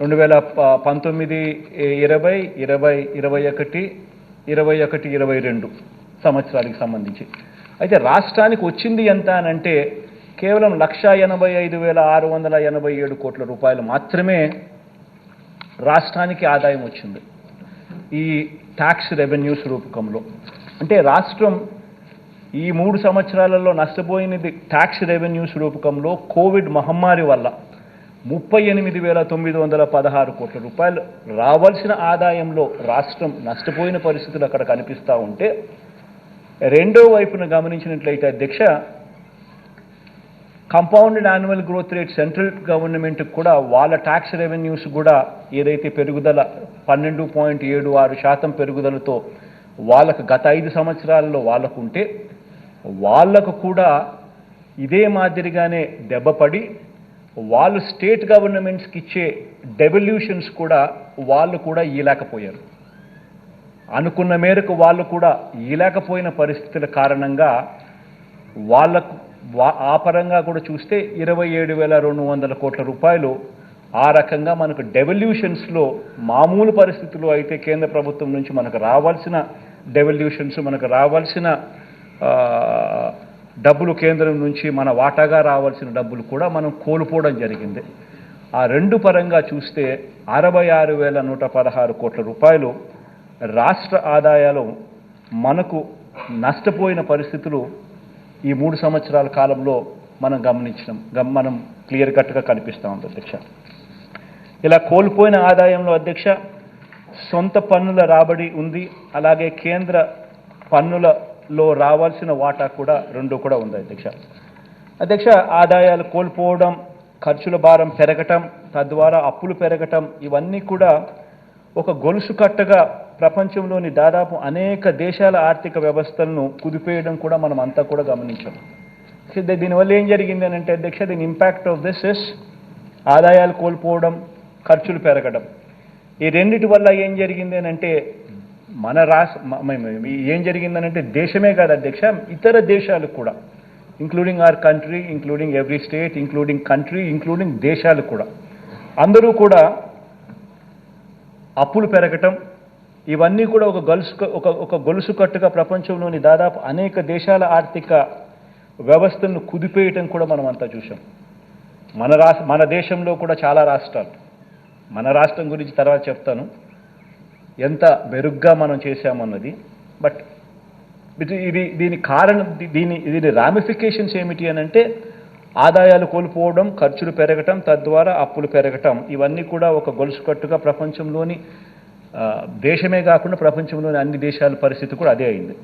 రెండు వేల పంతొమ్మిది ఇరవై ఇరవై ఇరవై ఒకటి ఇరవై ఒకటి ఇరవై రెండు సంవత్సరాలకు సంబంధించి. అయితే రాష్ట్రానికి వచ్చింది ఎంత అని అంటే కేవలం లక్ష ఎనభై ఐదు వేల ఆరు వందల ఎనభై ఏడు కోట్ల రూపాయలు మాత్రమే రాష్ట్రానికి ఆదాయం వచ్చింది. ఈ ట్యాక్స్ రెవెన్యూస్ రూపకంలో. అంటే రాష్ట్రం ఈ మూడు సంవత్సరాలలో నష్టపోయినది ట్యాక్స్ రెవెన్యూస్ రూపకంలో కోవిడ్ మహమ్మారి వల్ల. ముప్పై ఎనిమిది వేల తొమ్మిది వందల పదహారు కోట్ల రూపాయలు రావాల్సిన ఆదాయంలో రాష్ట్రం నష్టపోయిన పరిస్థితులు అక్కడ కనిపిస్తూ ఉంటే రెండో వైపున గమనించినట్లయితే అధ్యక్ష compounded annual growth rate central government కూడా వాళ్ళ ట్యాక్స్ రెవెన్యూస్ కూడా ఏదైతే పెరుగుదల పన్నెండు పాయింట్ ఏడు ఆరు శాతం పెరుగుదలతో వాళ్ళకు గత ఐదు సంవత్సరాలలో వాళ్ళకు ఉంటే వాళ్ళకు కూడా ఇదే మాదిరిగానే దెబ్బపడి వాళ్ళు స్టేట్ గవర్నమెంట్స్కి ఇచ్చే డెవల్యూషన్స్ కూడా వాళ్ళు కూడా ఇయలేకపోయారు అనుకున్న మేరకు వాళ్ళు కూడా ఇయలేకపోయిన పరిస్థితుల కారణంగా వాళ్ళకు వా- ఆ పరంగా కూడా చూస్తే ఇరవై ఏడు వేల రెండు వందల కోట్ల రూపాయలు ఆ రకంగా మనకు డెవల్యూషన్స్లో మామూలు పరిస్థితుల్లో అయితే కేంద్ర ప్రభుత్వం నుంచి మనకు రావాల్సిన డెవల్యూషన్స్ మనకు రావాల్సిన డబ్బులు కేంద్రం నుంచి మన వాటాగా రావాల్సిన డబ్బులు కూడా మనం కోల్పోవడం జరిగింది. ఆ రెండు పరంగా చూస్తే అరవై ఆరు వేల నూట పదహారు కోట్ల రూపాయలు రాష్ట్ర ఆదాయాలు మనకు నష్టపోయిన పరిస్థితులు ఈ మూడు సంవత్సరాల కాలంలో మనం గమనించడం గమ మనం క్లియర్ కట్గా కనిపిస్తూ ఉంది అధ్యక్ష. ఇలా కోల్పోయిన ఆదాయంలో అధ్యక్ష సొంత పన్నుల రాబడి ఉంది. అలాగే కేంద్ర పన్నుల లో రావాల్సిన వాటా కూడా రెండు కూడా ఉంది అధ్యక్ష. అధ్యక్ష ఆదాయాలు కోల్పోవడం ఖర్చుల భారం పెరగటం తద్వారా అప్పులు పెరగటం ఇవన్నీ కూడా ఒక గొలుసు కట్టగా ప్రపంచంలోని దాదాపు అనేక దేశాల ఆర్థిక వ్యవస్థలను కుదిపేయడం కూడా మనం అంతా కూడా గమనించాం. దీనివల్ల ఏం జరిగింది అని అంటే అధ్యక్ష దీని ఇంపాక్ట్ ఆఫ్ దిస్ ఇస్ ఆదాయాలు కోల్పోవడం ఖర్చులు పెరగడం. ఈ రెండిటి వల్ల ఏం జరిగింది అని అంటే మన రాష్ట్ర ఏం జరిగిందనంటే దేశమే కాదు అధ్యక్ష ఇతర దేశాలు కూడా including our country including every state including country including దేశాలు కూడా. అందరూ కూడా అప్పులు పెరగటం ఇవన్నీ కూడా ఒక గొలుసు ఒక ఒక గొలుసు కట్టుగా ప్రపంచంలోని దాదాపు అనేక దేశాల ఆర్థిక వ్యవస్థను కుదిపేయటం కూడా మనం అంతా చూసాం మన రాష్ట్ర మన దేశంలో కూడా చాలా రాష్ట్రాలు. మన రాష్ట్రం గురించి తర్వాత చెప్తాను. ఎంత మెరుగ్గా మనం చేశామన్నది. బట్ ఇది ఇది దీని కారణం దీని దీని రామిఫికేషన్స్ ఏమిటి అని అంటే ఆదాయాలు కోల్పోవడం ఖర్చులు పెరగటం తద్వారా అప్పులు పెరగటం ఇవన్నీ కూడా ఒక గొలుసు కట్టుగా ప్రపంచంలోని దేశమే కాకుండా ప్రపంచంలోని అన్ని దేశాల పరిస్థితి కూడా అదే అయింది.